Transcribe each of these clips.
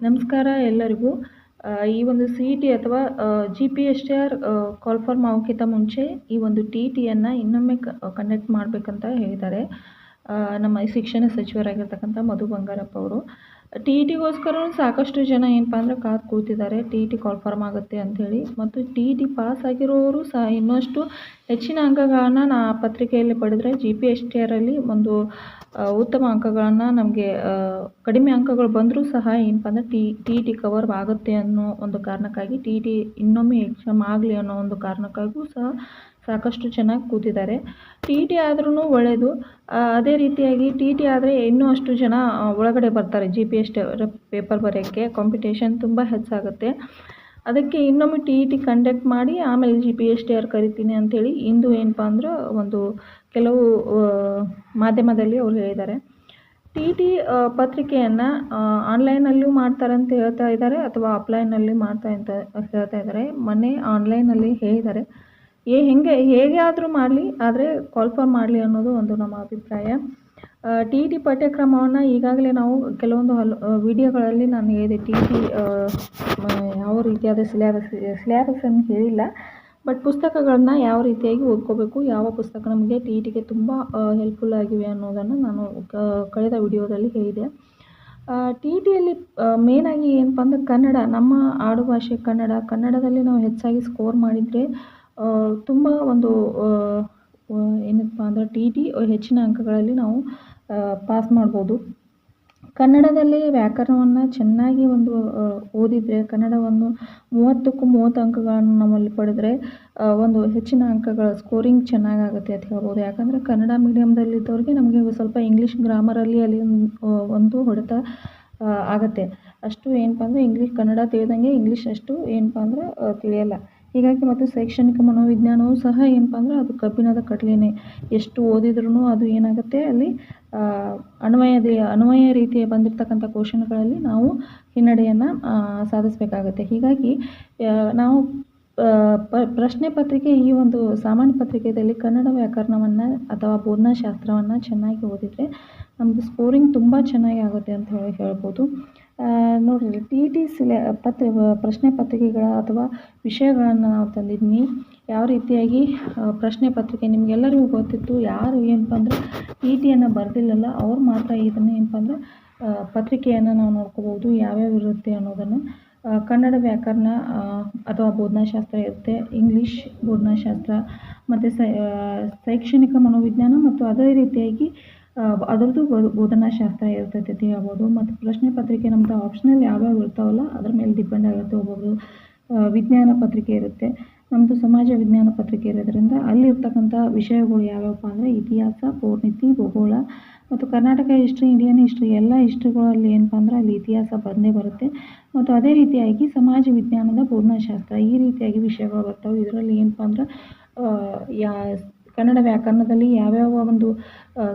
ನಮಸ್ಕಾರ ಎಲ್ಲರಿಗೂ. ಈ ಒಂದು ಸಿ ಟಿ ಅಥವಾ G P S T R confirm ಆಗೋಕ್ಕಿಂತ ಮುಂಚೆ ಈ ಒಂದು ಟಿ ಟಿಯನ್ನು ಇನ್ನೊಮ್ಮೆ ಕಂಡಕ್ಟ್ ಮಾಡಬೇಕಂತ ಹೇಳಿದ್ದಾರೆ. ನಮ್ಮ ಶಿಕ್ಷಣ ಸಚಿವರಾಗಿರ್ತಕ್ಕಂಥ ಮಧು ಬಂಗಾರಪ್ಪ ಅವರು. ಟಿ ಇ ಟಿಗೋಸ್ಕರ ಸಾಕಷ್ಟು ಜನ ಏನಪ್ಪ ಅಂದರೆ ಕಾದು ಕೂತಿದ್ದಾರೆ. ಟಿ ಇ ಟಿ ಕಾಲ್ಫಾರ್ಮ್ ಆಗುತ್ತೆ ಅಂಥೇಳಿ ಮತ್ತು ಟಿ ಇ ಟಿ ಪಾಸ್ ಆಗಿರೋರು ಸಹ ಇನ್ನಷ್ಟು ಹೆಚ್ಚಿನ ಅಂಕಗಳನ್ನು ನಾ ಪತ್ರಿಕೆಯಲ್ಲಿ ಪಡೆದರೆ ಜಿ ಪಿ ಎಸ್ ಟಿ ಆರಲ್ಲಿ ಒಂದು ಉತ್ತಮ ಅಂಕಗಳನ್ನು ನಮಗೆ ಕಡಿಮೆ ಅಂಕಗಳು ಬಂದರೂ ಸಹ ಏನಪ್ಪ ಅಂದರೆ ಟಿ ಇ ಟಿ ಕವರ್ ಆಗುತ್ತೆ ಅನ್ನೋ ಒಂದು ಕಾರಣಕ್ಕಾಗಿ, ಟಿ ಇ ಟಿ ಇನ್ನೊಮ್ಮೆ ಎಕ್ಸಾಮ್ ಆಗಲಿ ಅನ್ನೋ ಒಂದು ಕಾರಣಕ್ಕಾಗೂ ಸಹ ಸಾಕಷ್ಟು ಚೆನ್ನಾಗಿ ಕೂತಿದ್ದಾರೆ. ಟಿ ಟಿ ಆದ್ರೂ ಒಳ್ಳೆಯದು ಅದೇ ರೀತಿಯಾಗಿ ಟಿ ಟಿ ಆದರೆ ಇನ್ನೂ ಅಷ್ಟು ಜನ ಒಳಗಡೆ ಬರ್ತಾರೆ ಜಿ ಪಿ ಎಸ್ ಪೇಪರ್ ಬರೆಯೋಕ್ಕೆ. ಕಾಂಪಿಟೇಷನ್ ತುಂಬ ಹೆಚ್ಚಾಗುತ್ತೆ. ಅದಕ್ಕೆ ಇನ್ನೊಮ್ಮೆ ಟಿ ಇ ಟಿ ಕಂಡಕ್ಟ್ ಮಾಡಿ ಆಮೇಲೆ G P S T R ಕರಿತೀನಿ ಅಂಥೇಳಿ ಇಂದು ಏನಪ್ಪ ಅಂದ್ರೆ ಒಂದು ಕೆಲವು ಮಾಧ್ಯಮದಲ್ಲಿ ಅವ್ರು ಹೇಳಿದ್ದಾರೆ. ಟಿ ಟಿ ಪತ್ರಿಕೆಯನ್ನು ಆನ್ಲೈನಲ್ಲೂ ಮಾಡ್ತಾರಂತ ಹೇಳ್ತಾ ಇದ್ದಾರೆ ಅಥವಾ ಆಫ್ಲೈನಲ್ಲಿ ಮಾಡ್ತಾ ಅಂತ ಹೇಳ್ತಾ ಇದ್ದಾರೆ. ಮೊನ್ನೆ ಆನ್ಲೈನಲ್ಲಿ ಹೇಳಿದ್ದಾರೆ. ಏ, ಹೆಂಗೆ, ಹೇಗೆ ಆದರೂ ಮಾಡಲಿ, ಆದರೆ ಕಾಲ್ಫಾರ್ಮ್ ಮಾಡಲಿ ಅನ್ನೋದು ಒಂದು ನಮ್ಮ ಅಭಿಪ್ರಾಯ. ಟಿ ಟಿ ಪಠ್ಯಕ್ರಮವನ್ನು ಈಗಾಗಲೇ ನಾವು ಕೆಲವೊಂದು ಹಲ್ ವಿಡಿಯೋಗಳಲ್ಲಿ ನಾನು ಹೇಳಿದೆ. ಟಿ ಟಿ ಯಾವ ರೀತಿಯಾದ ಸಿಲೆಬಸ್ ಸಿಲೆಬಸನ್ನು ಹೇಳಿಲ್ಲ. ಬಟ್ ಪುಸ್ತಕಗಳನ್ನ ಯಾವ ರೀತಿಯಾಗಿ ಓದ್ಕೋಬೇಕು, ಯಾವ ಪುಸ್ತಕ ನಮಗೆ ಟಿ ಟಿಗೆ ತುಂಬ ಹೆಲ್ಪ್ಫುಲ್ ಆಗಿವೆ ಅನ್ನೋದನ್ನು ನಾನು ಕಳೆದ ವಿಡಿಯೋದಲ್ಲಿ ಹೇಳಿದೆ. ಟಿ ಟಿಯಲ್ಲಿ ಮೇನಾಗಿ ಏನಪ್ಪ ಅಂದರೆ ಕನ್ನಡ, ನಮ್ಮ ಆಡುಭಾಷೆ ಕನ್ನಡ. ಕನ್ನಡದಲ್ಲಿ ನಾವು ಹೆಚ್ಚಾಗಿ ಸ್ಕೋರ್ ಮಾಡಿದರೆ ತುಂಬ ಒಂದು ಏನಪ್ಪ ಅಂದರೆ ಟಿ ಟಿ ಹೆಚ್ಚಿನ ಅಂಕಗಳಲ್ಲಿ ನಾವು ಪಾಸ್ ಮಾಡ್ಬೋದು. ಕನ್ನಡದಲ್ಲಿ ವ್ಯಾಕರಣವನ್ನು ಚೆನ್ನಾಗಿ ಒಂದು ಓದಿದರೆ, ಕನ್ನಡವನ್ನು ಮೂವತ್ತಕ್ಕೂ ಮೂವತ್ತು ಅಂಕಗಳನ್ನು ನಮ್ಮಲ್ಲಿ ಪಡೆದರೆ ಒಂದು ಹೆಚ್ಚಿನ ಅಂಕಗಳ ಸ್ಕೋರಿಂಗ್ ಚೆನ್ನಾಗಾಗುತ್ತೆ ಅಂತ ಹೇಳ್ಬೋದು. ಯಾಕಂದರೆ ಕನ್ನಡ ಮೀಡಿಯಮ್ದಲ್ಲಿದ್ದವ್ರಿಗೆ ನಮಗೆ ಸ್ವಲ್ಪ ಇಂಗ್ಲೀಷ್ ಗ್ರಾಮರಲ್ಲಿ ಅಲ್ಲಿ ಒಂದು ಹೊಡೆತ ಆಗುತ್ತೆ. ಅಷ್ಟು ಏನಪ್ಪ ಅಂದರೆ ಇಂಗ್ಲೀಷ್ ಕನ್ನಡ ತಿಳಿದಂಗೆ ಇಂಗ್ಲೀಷ್ ಅಷ್ಟು ಏನಪ್ಪ ಅಂದರೆ ತಿಳಿಯಲ್ಲ. ಹೀಗಾಗಿ ಮತ್ತು ಶೈಕ್ಷಣಿಕ ಮನೋವಿಜ್ಞಾನವು ಸಹ ಏನಪ್ಪ ಅಂದರೆ ಅದು ಕಬ್ಬಿಣದ ಕಡಲೆನೇ. ಎಷ್ಟು ಓದಿದ್ರೂ ಅದು ಏನಾಗುತ್ತೆ? ಅಲ್ಲಿ ಅನ್ವಯದ, ಅನ್ವಯ ರೀತಿಯ ಬಂದಿರತಕ್ಕಂಥ ಕ್ವಶನ್ಗಳಲ್ಲಿ ನಾವು ಹಿನ್ನಡೆಯನ್ನು ಸಾಧಿಸಬೇಕಾಗುತ್ತೆ. ಹೀಗಾಗಿ ನಾವು ಪ್ರಶ್ನೆ ಪತ್ರಿಕೆ ಈ ಒಂದು ಸಾಮಾನ್ಯ ಪತ್ರಿಕೆಯಲ್ಲಿ ಕನ್ನಡ ವ್ಯಾಕರಣವನ್ನು ಅಥವಾ ಬೋಧನಾಶಾಸ್ತ್ರವನ್ನು ಚೆನ್ನಾಗಿ ಓದಿದರೆ ನಮ್ಮದು ಸ್ಕೋರಿಂಗ್ ತುಂಬ ಚೆನ್ನಾಗಿ ಆಗುತ್ತೆ ಅಂತ ಹೇಳಿ ಹೇಳ್ಬೋದು. ನೋಡಿರಿ ಟಿ ಟಿ ಸಿಲೆ, ಪತ್ ಪ್ರಶ್ನೆ ಪತ್ರಿಕೆಗಳ ಅಥವಾ ವಿಷಯಗಳನ್ನು ನಾವು ತಂದಿದ್ದೀನಿ ಯಾವ ರೀತಿಯಾಗಿ ಪ್ರಶ್ನೆ ಪತ್ರಿಕೆ ನಿಮಗೆಲ್ಲರಿಗೂ ಗೊತ್ತಿತ್ತು, ಯಾರು ಏನಪ್ಪ ಅಂದರೆ ಟಿ ಟಿಯನ್ನು ಬರೆದಿಲ್ಲಲ್ಲ, ಅವ್ರು ಮಾತ್ರ ಇದನ್ನು ಏನಪ್ಪ ಅಂದರೆ ಪತ್ರಿಕೆಯನ್ನು ನಾವು ನೋಡ್ಕೋಬೋದು ಯಾವ್ಯಾವ ಇರುತ್ತೆ ಅನ್ನೋದನ್ನು. ಕನ್ನಡ ವ್ಯಾಕರಣ ಅಥವಾ ಬೋಧನಾಶಾಸ್ತ್ರ ಇರುತ್ತೆ ಇಂಗ್ಲೀಷ್ ಬೋಧನಾಶಾಸ್ತ್ರ, ಮತ್ತು ಶೈಕ್ಷಣಿಕ ಮನೋವಿಜ್ಞಾನ, ಮತ್ತು ಅದೇ ರೀತಿಯಾಗಿ ಅದರದ್ದು ಬೋಧನಾಶಾಸ್ತ್ರ ಇರ್ತೈತೆ ಹೇಳ್ಬೋದು. ಮತ್ತು ಪ್ರಶ್ನೆ ಪತ್ರಿಕೆ ನಮ್ದು ಆಪ್ಷನಲ್ ಯಾವ್ಯಾವ ಇರ್ತಾವಲ್ಲ, ಅದ್ರ ಮೇಲೆ ಡಿಪೆಂಡ್ ಆಗಿರುತ್ತೆ ಒಬ್ಬೊಬ್ರು. ವಿಜ್ಞಾನ ಪತ್ರಿಕೆ ಇರುತ್ತೆ. ನಮ್ಮದು ಸಮಾಜ ವಿಜ್ಞಾನ ಪತ್ರಿಕೆ ಇರೋದ್ರಿಂದ ಅಲ್ಲಿರ್ತಕ್ಕಂಥ ವಿಷಯಗಳು ಯಾವ್ಯಾವಪ್ಪ ಅಂದರೆ ಇತಿಹಾಸ ಪೌರ್ಣಿತಿ ಭೂಗೋಳ ಮತ್ತು ಕರ್ನಾಟಕ ಹಿಸ್ಟ್ರಿ ಇಂಡಿಯನ್ ಹಿಸ್ಟ್ರಿ ಎಲ್ಲ ಹಿಸ್ಟ್ರಿಗಳಲ್ಲಿ ಏನಪ್ಪ ಅಂದ್ರೆ ಅಲ್ಲಿ ಇತಿಹಾಸ ಬಂದೇ ಬರುತ್ತೆ. ಮತ್ತು ಅದೇ ರೀತಿಯಾಗಿ ಸಮಾಜ ವಿಜ್ಞಾನದ ಬೋಧನಾಶಾಸ್ತ್ರ ಈ ರೀತಿಯಾಗಿ ವಿಷಯಗಳು ಬರ್ತವೆ. ಇದರಲ್ಲಿ ಏನಪ್ಪ ಅಂದ್ರೆ ಯಾ ಕನ್ನಡ ವ್ಯಾಕರಣದಲ್ಲಿ ಯಾವ್ಯಾವ ಒಂದು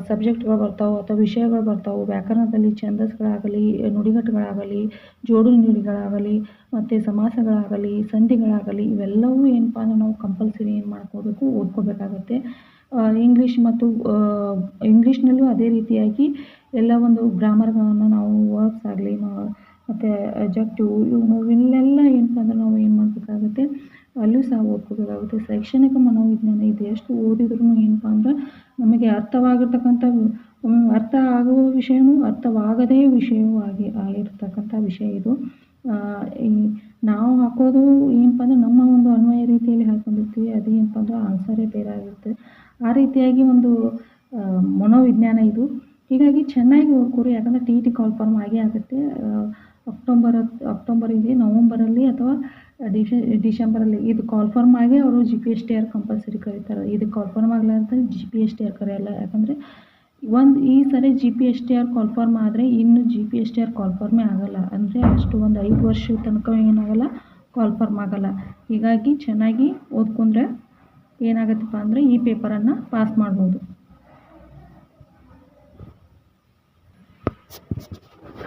ಸಬ್ಜೆಕ್ಟ್ಗಳು ಬರ್ತಾವೋ ಅಥವಾ ವಿಷಯಗಳು ಬರ್ತಾವೋ, ವ್ಯಾಕರಣದಲ್ಲಿ ಛಂದಸ್ಗಳಾಗಲಿ, ನುಡಿಗಟ್ಟುಗಳಾಗಲಿ ಜೋಡು ನುಡಿಗಳಾಗಲಿ, ಮತ್ತು ಸಮಾಸಗಳಾಗಲಿ, ಸಂಧಿಗಳಾಗಲಿ, ಇವೆಲ್ಲವೂ ಏನಪ್ಪ ಅಂದ್ರೆ ನಾವು ಕಂಪಲ್ಸರಿ ಏನು ಮಾಡ್ಕೋಬೇಕು, ಓದ್ಕೋಬೇಕಾಗುತ್ತೆ. ಇಂಗ್ಲೀಷ್ ಮತ್ತು ಇಂಗ್ಲೀಷ್ನಲ್ಲೂ ಅದೇ ರೀತಿಯಾಗಿ ಎಲ್ಲ ಒಂದು ಗ್ರಾಮರ್ಗಳನ್ನು ನಾವು ವರ್ಬ್ಸ್ ಆಗಲಿ ಮತ್ತು ಅಜೆಕ್ಟಿವ್ ಇವು ಇಲ್ಲೆಲ್ಲ ಏನಪ್ಪ ಅಂದ್ರೆ ನಾವು ಏನು ಮಾಡಬೇಕಾಗುತ್ತೆ ಅಲ್ಲೂ ಸಹ ಓದ್ಕೋಬೇಕಾಗುತ್ತೆ ಶೈಕ್ಷಣಿಕ ಮನೋವಿಜ್ಞಾನ ಇದು. ಎಷ್ಟು ಓದಿದ್ರೂ ಏನಪ್ಪ ಅಂದ್ರೆ ನಮಗೆ ಅರ್ಥವಾಗಿರ್ತಕ್ಕಂಥ ಅರ್ಥ ಆಗುವ ವಿಷಯವೂ ಅರ್ಥವಾಗದೇ ವಿಷಯವೂ ಆಗಿ, ಆಗಿರ್ತಕ್ಕಂಥ ವಿಷಯ ಇದು. ಈ ನಾವು ಹಾಕೋದು ಏನಪ್ಪ ಅಂದ್ರೆ ನಮ್ಮ ಒಂದು ಅನ್ವಯ ರೀತಿಯಲ್ಲಿ ಹಾಕೊಂಡಿರ್ತೀವಿ. ಏನಪ್ಪ ಅಂದ್ರೆ ಆನ್ಸರೇ ಬೇರೆ ಆಗಿರುತ್ತೆ. ಆ ರೀತಿಯಾಗಿ ಒಂದು ಮನೋವಿಜ್ಞಾನ ಇದು. ಹೀಗಾಗಿ ಚೆನ್ನಾಗಿ ಓದ್ಕೊರಿ. ಯಾಕಂದರೆ ಟಿ ಟಿ ಕಾಲ್ ಫಾರ್ಮ್ ಆಗೇ ಆಗುತ್ತೆ. ಅಕ್ಟೋಬರ್ ಅಕ್ಟೋಬರ್ ಇದೆ, ನವಂಬರಲ್ಲಿ ಅಥವಾ ಡಿಶೆ, ಡಿಸೆಂಬರಲ್ಲಿ ಇದು ಕಾಲ್ಫಾರ್ಮ್ ಆಗಿ ಅವರು G P S T R compulsory ಕರೀತಾರೆ. ಇದು ಕಾಲ್ಫಾರ್ಮ್ ಆಗಲ್ಲ ಅಂತ G P S T R ಕರೆಯಲ್ಲ. ಯಾಕಂದರೆ ಒಂದು ಈ ಸರಿ G P S T R confirm ಆದರೆ ಇನ್ನು G P S T R ಕಾಲ್ಫಾರ್ಮೇ ಆಗಲ್ಲ. ಅಂದರೆ ಅಷ್ಟು ಒಂದು ಐದು ವರ್ಷದ ತನಕ ಏನಾಗಲ್ಲ ಕಾಲ್ಫಾರ್ಮ್ ಆಗಲ್ಲ. ಹೀಗಾಗಿ ಚೆನ್ನಾಗಿ ಓದ್ಕೊಂಡ್ರೆ ಏನಾಗತ್ತಪ್ಪ ಅಂದರೆ ಈ ಪೇಪರನ್ನು ಪಾಸ್ ಮಾಡ್ಬೋದು.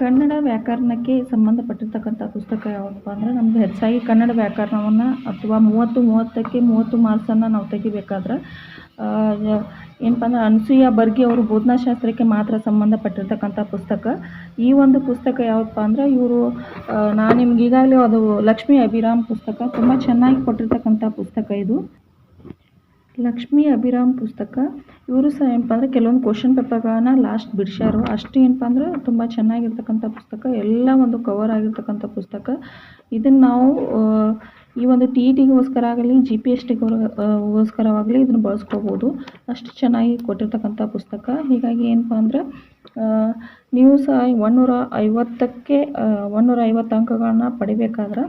ಕನ್ನಡ ವ್ಯಾಕರಣಕ್ಕೆ ಸಂಬಂಧಪಟ್ಟಿರ್ತಕ್ಕಂಥ ಪುಸ್ತಕ ಯಾವುದಪ್ಪ ಅಂದರೆ ನಮ್ಮದು ಹೆಚ್ಚಾಗಿ ಕನ್ನಡ ವ್ಯಾಕರಣವನ್ನು ಅಥವಾ ಮೂವತ್ತು ಮೂವತ್ತಕ್ಕೆ ಮೂವತ್ತು ಮಾರ್ಕ್ಸನ್ನು ನಾವು ತೆಗಿಬೇಕಾದ್ರೆ ಏನಪ್ಪ ಅಂದ್ರೆ ಅನಸೂಯ ಬರ್ಗಿ ಅವರು ಬೋಧನಾಶಾಸ್ತ್ರಕ್ಕೆ ಮಾತ್ರ ಸಂಬಂಧಪಟ್ಟಿರ್ತಕ್ಕಂಥ ಪುಸ್ತಕ. ಈ ಒಂದು ಪುಸ್ತಕ ಯಾವುದಪ್ಪ ಅಂದರೆ ಇವರು ನಾನು ನಿಮ್ಗೆ ಈಗಾಗಲೇ ಅದು ಲಕ್ಷ್ಮೀ ಅಭಿರಾಮ್ ಪುಸ್ತಕ, ತುಂಬ ಚೆನ್ನಾಗಿ ಕೊಟ್ಟಿರ್ತಕ್ಕಂಥ ಪುಸ್ತಕ ಇದು. ಲಕ್ಷ್ಮೀ ಅಭಿರಾಮ್ ಪುಸ್ತಕ. ಇವರು ಸಹ ಏನಪ್ಪ ಅಂದರೆ ಕೆಲವೊಂದು ಕ್ವಶನ್ ಪೇಪರ್ಗಳನ್ನು ಲಾಸ್ಟ್ ಬಿಡಿಸ್ಯಾರು. ಅಷ್ಟು ಏನಪ್ಪ ಅಂದರೆ ತುಂಬ ಚೆನ್ನಾಗಿರ್ತಕ್ಕಂಥ ಪುಸ್ತಕ. ಎಲ್ಲ ಒಂದು ಕವರ್ ಆಗಿರ್ತಕ್ಕಂಥ ಪುಸ್ತಕ. ಇದನ್ನು ನಾವು ಈ ಒಂದು ಟಿ ಇ ಟಿಗೋಸ್ಕರ ಆಗಲಿ ಜಿ ಪಿ ಎಸ್ ಟಿಗೋಸ್ಕರವಾಗಲಿ ಇದನ್ನು ಬಳಸ್ಕೋಬೋದು. ಅಷ್ಟು ಚೆನ್ನಾಗಿ ಕೊಟ್ಟಿರ್ತಕ್ಕಂಥ ಪುಸ್ತಕ. ಹೀಗಾಗಿ ಏನಪ್ಪ ಅಂದರೆ ನೀವು ಸಹ ಒಂದುನೂರ ಐವತ್ತಕ್ಕೆ ಒಂದುನೂರ ಐವತ್ತು ಅಂಕಗಳನ್ನ ಪಡಿಬೇಕಾದ್ರೆ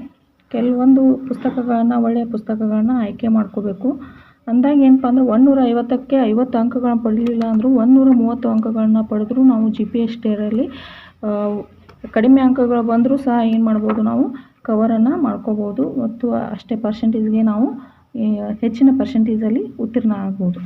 ಕೆಲವೊಂದು ಪುಸ್ತಕಗಳನ್ನ ಒಳ್ಳೆಯ ಪುಸ್ತಕಗಳನ್ನ ಆಯ್ಕೆ ಮಾಡ್ಕೋಬೇಕು. ಅಂದಾಗ ಏನಪ್ಪ ಅಂದ್ರೆ ಒಂದುನೂರ ಐವತ್ತಕ್ಕೆ ಐವತ್ತು ಅಂಕಗಳನ್ನ ಪಡೀಲಿಲ್ಲ ಅಂದರೂ ಒಂದುನೂರ ಮೂವತ್ತು ಅಂಕಗಳನ್ನ ಪಡೆದ್ರು ನಾವು ಜಿ ಪಿ ಎಸ್ ಟೇರಲ್ಲಿ ಕಡಿಮೆ ಅಂಕಗಳು ಬಂದರೂ ಸಹ ಏನು ಮಾಡ್ಬೋದು ನಾವು ಕವರನ್ನು ಮಾಡ್ಕೋಬೋದು. ಮತ್ತು ಅಷ್ಟೇ ಪರ್ಸೆಂಟೇಜ್ಗೆ ನಾವು ಹೆಚ್ಚಿನ ಪರ್ಸೆಂಟೇಜಲ್ಲಿ ಉತ್ತೀರ್ಣ ಆಗ್ಬೋದು.